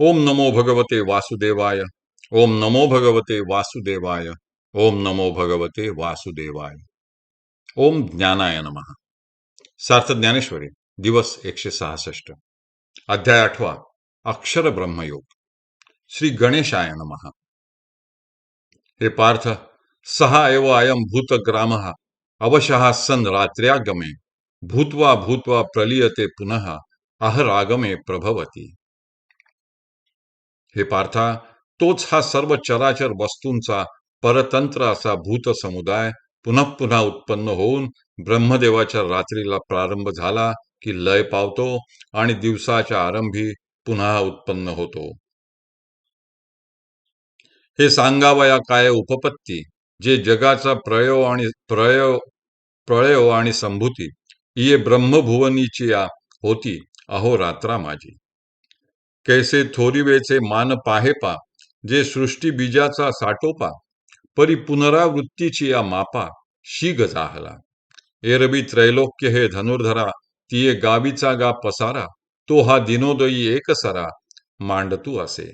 ओम नमो भगवते वासुदेवाय, ओम नमो भगवते वासुदेवाय, ओम नमो भगवते वासुदेवाय। ओम ज्ञानाय नमः। सार्थ ज्ञानेश्वरी, दिवस एकशे सहासष्ट। अध्याय आठवा, अक्षर ब्रह्मयोग। श्री गणेशाय नमः। हे पार्थ, सहा एव अयम भूतग्राम, अवशः सन रात्र्यागमे, भूत्वा भूत्वा प्रलीयते पुनः, अहरागमे प्रभवती। हे पार्था तोच हा सर्व चराचर वस्तूंचा परतंत्र असा भूत समुदाय पुन्हा पुन्हा उत्पन्न होऊन ब्रह्मदेवाच्या रात्रीला प्रारंभ झाला की लय पावतो आणि दिवसाच्या आरंभी पुन्हा उत्पन्न होतो. हे सांगावया काय उपपत्ती? जे जगाचा प्रयो आणि प्रयोग प्रळयो आणि संभूती ये ब्रह्मभुवनीची या होती अहोरात्रा माझी. कैसे थोरिवेचे मान पाहेपा जे सृष्टी बीजाचा साठोपा परी पुनरावृत्तीची या मापा शी गजाहला. एरबी त्रैलोक्य हे धनुर्धरा तिये गावीचा गा पसारा तो हा दिनोदयी एकसरा मांडतू असे.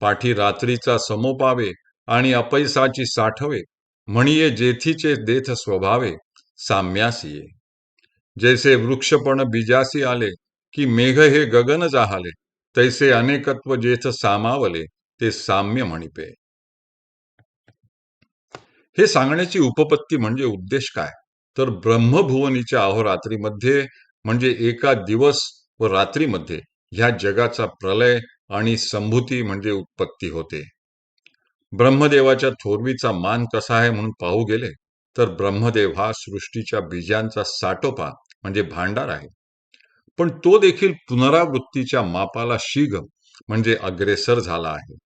पाठी रात्रीचा समोपावे आणि अपैसाची साठवे म्हणिये जेथीचे देथ स्वभावे साम्यासिये. जैसे वृक्षपण बीजासी आले की मेघ हे गगन जाहाले तैसे अनेकत्व जेथ सामावले ते साम्य म्हणिपे. हे सांगण्याची उपपत्ती म्हणजे उद्देश काय? तर ब्रह्मभुवनीच्या अहोरात्रीमध्ये म्हणजे एका दिवस व रात्रीमध्ये ह्या जगाचा प्रलय आणि संभूती म्हणजे उत्पत्ती होते. ब्रह्मदेवाच्या थोरवीचा मान कसा आहे म्हणून पाहू गेले तर ब्रह्मदेव हा सृष्टीच्या बीजांचा साठोपा म्हणजे भांडार आहे. पण तो देखील पुनरावृत्तीच्या मापाला शीघ म्हणजे अग्रेसर झाला आहे.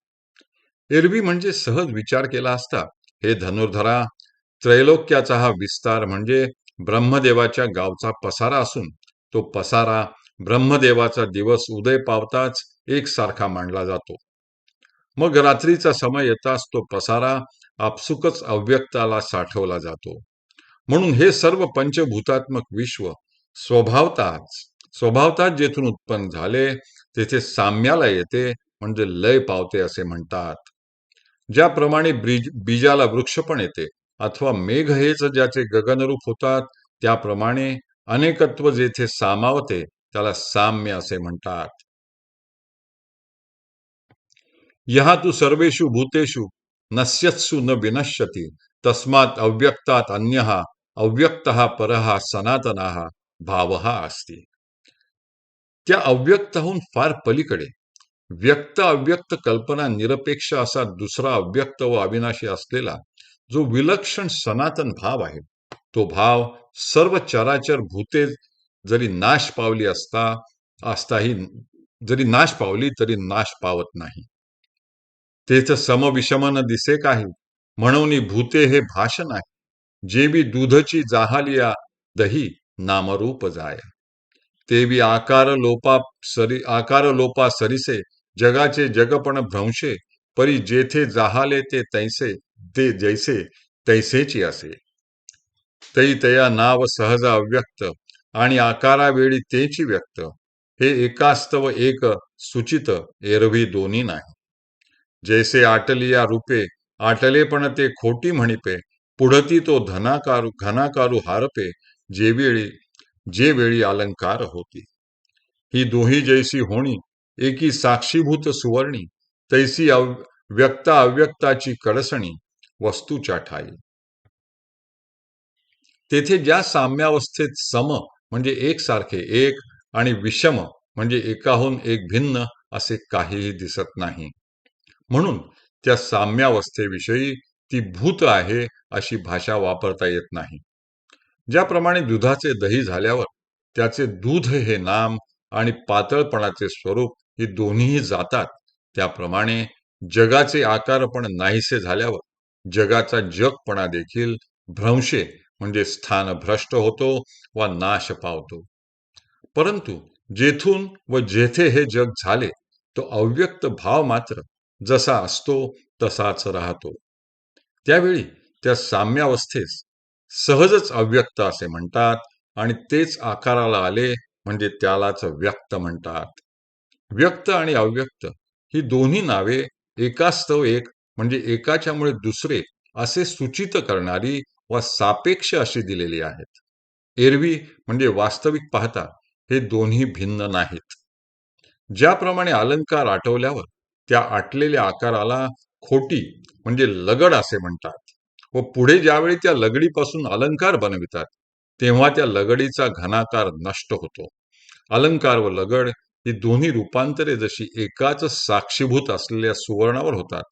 एरवी म्हणजे सहज विचार केला असता हे धनुर्धरा त्रैलोक्याचा हा विस्तार म्हणजे ब्रह्मदेवाच्या गावचा पसारा असून तो पसारा ब्रह्मदेवाचा दिवस उदय पावताच एकसारखा मांडला जातो. मग रात्रीचा समय येताच तो पसारा आपसुकच अव्यक्ताला साठवला जातो. म्हणून हे सर्व पंचभूतात्मक विश्व स्वभावताच स्वभावतात जेथून उत्पन्न झाले तेथे साम्याला येते म्हणजे लय पावते असे म्हणतात. ज्याप्रमाणे ब्रिज बीजाला वृक्ष पण येते अथवा मेघ हेच ज्याचे गगनरूप होतात त्याप्रमाणे अनेकत्व जेथे सामावते त्याला साम्य असे म्हणतात. यहा तू सर्वेषु भूतेषु नस्यत्सु न विनश्यती तस्मात अव्यक्तात अन्य अव्यक्त परहा सनातना भाव असती. त्या अव्यक्ताहून फार पलीकडे. व्यक्त अव्यक्त कल्पना निरपेक्ष असा दुसरा अव्यक्त व अविनाशी असलेला जो विलक्षण सनातन भाव आहे. तो भाव सर्व चराचर भूते जरी नाश पावली असता असताही जरी नाश पावली तरी नाश पावत नाही. तेथ समविषमन दिसे काही म्हणून भूते हे भाषण आहे. जे बी दूधची जाहालिया दही नामरूप जाय. तेवी आकार लोपा सरी आकार लोपा सरिसे जगाचे जगपण भ्रंशे परी जेथे जाहाले ते तैसे ते जैसे तैसेची असे. तै तया नाव सहज अव्यक्त आणि आकारावेळी तेची व्यक्त. हे एकास्तव एक सुचित एरवी दोन्ही नाही. जैसे आटलिया रूपे आटले पण ते खोटी म्हणिपे पुढती तो धनाकारू घनाकारू हारपे जेवेळी जे वेळी अलंकार होती. ही दोही जैसी होणी एकी साक्षीभूत सुवर्णी तैसी व्यक्ता अव्यक्ताची कडसणी वस्तूच्या ठाई. तेथे ज्या साम्यावस्थेत सम म्हणजे एकसारखे एक आणि विषम म्हणजे एकाहून एक भिन्न असे काहीही दिसत नाही. म्हणून त्या साम्यावस्थेविषयी ती भूत आहे अशी भाषा वापरता येत नाही. ज्याप्रमाणे दुधाचे दही झाल्यावर त्याचे दूध हे नाम आणि पातळपणाचे स्वरूप ही दोन्हीही जातात. त्याप्रमाणे जगाचे आकारपण नाहीसे झाल्यावर जगाचा जगपणा देखील भ्रंशे म्हणजे स्थान भ्रष्ट होतो व नाश पावतो. परंतु जेथून व जेथे हे जग झाले तो अव्यक्त भाव मात्र जसा असतो तसाच राहतो. त्यावेळी त्या साम्यावस्थेस सहजच अव्यक्त असे म्हणतात आणि तेच आकाराला आले म्हणजे त्यालाच व्यक्त म्हणतात. व्यक्त आणि अव्यक्त ही दोन्ही नावे एकास्तव एक म्हणजे एकाच्यामुळे दुसरे असे सूचित करणारी व सापेक्ष अशी दिलेली आहेत. एरवी म्हणजे वास्तविक पाहता हे दोन्ही भिन्न नाहीत. ज्याप्रमाणे अलंकार आठवल्यावर त्या आटलेल्या आकाराला खोटी म्हणजे लगड असे म्हणतात. व पुढे ज्यावेळी त्या लगडीपासून अलंकार बनवितात तेव्हा त्या लगडीचा घनाकार नष्ट होतो. अलंकार व लगड ही दोन्ही रूपांतरे जशी एकाच साक्षीभूत असलेल्या सुवर्णावर होतात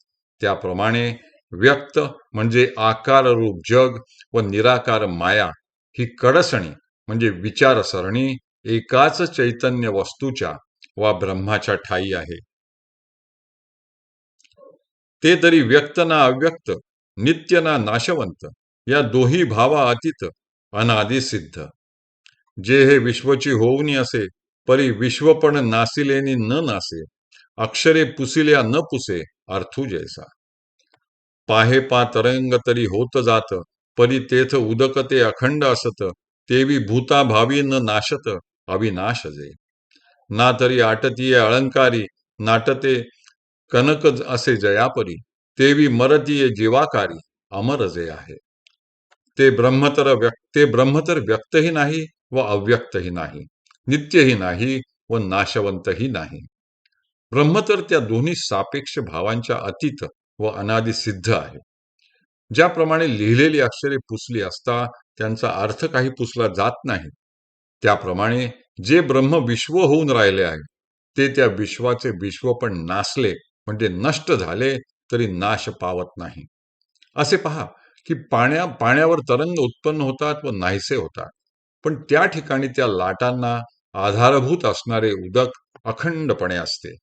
त्याप्रमाणे व्यक्त म्हणजे आकार रूप जग व निराकार माया ही कडसणी म्हणजे विचारसरणी एकाच चैतन्य वस्तूच्या वा ब्रह्माच्या ठाई आहे. ते तरी व्यक्त ना अव्यक्त नित्य ना नाशवंत या दोही भावा अतीत अनादि सिद्ध. जे हे विश्वची होऊनी असे परी विश्व पण नासिलेनी न नासे अक्षरे पुसिल्या न पुसे अर्थू जैसा. पाहे पा तरंग तरी होत जात परी तेथ उदक ते अखंड असत तेवी भूता भावी न नाशत अविनाश जे. ना तरी आटतीये अलंकारी नाटते कनक असे जयापरी तेवी मरदीय जीवाकारी अमर जे आहे. ते ब्रह्मतर व्यक्त ते ब्रह्मतर व्यक्तही नाही व अव्यक्तही नाही. नित्यही नाही व नाशवंतही नाही. ब्रह्म तर त्या दोन्ही सापेक्ष भावांच्या अतीत व अनादिसिद्ध आहे. ज्याप्रमाणे लिहिलेली अक्षरे पुसली असता त्यांचा अर्थ काही पुसला जात नाही. त्याप्रमाणे जे ब्रह्म विश्व होऊन राहिले आहे ते त्या विश्वाचे विश्व पण नासले म्हणजे नष्ट झाले तरी नाश पावत नाही. असे पहा की पाण्या पाण्यावर तरंग उत्पन्न होतात व नाहीसे होतात. पण त्या ठिकाणी त्या लाटांना आधारभूत असणारे उदक अखंडपणे असते.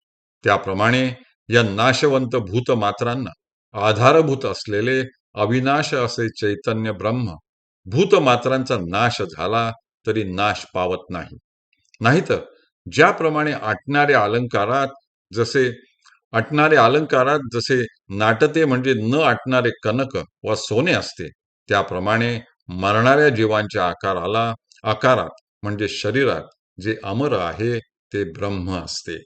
त्याप्रमाणे या नाशवंत भूतमात्रांना आधारभूत असलेले अविनाश असे चैतन्य ब्रह्म भूतमात्रांचा नाश झाला तरी नाश पावत नाही. नाहीतर ज्याप्रमाणे आटणाऱ्या अलंकारात जसे आटणारे अलंकारात जसे नाटते म्हणजे न आटणारे कनक व सोने असते त्याप्रमाणे मरणाऱ्या जीवांच्या आकाराला आकारात म्हणजे शरीरात जे अमर आहे ते ब्रह्म असते.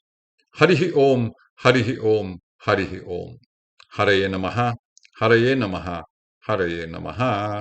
हरिहि ओम हरिहि ओम हरिहि ओम. हरये नमहा हरये नमः हरये नमः.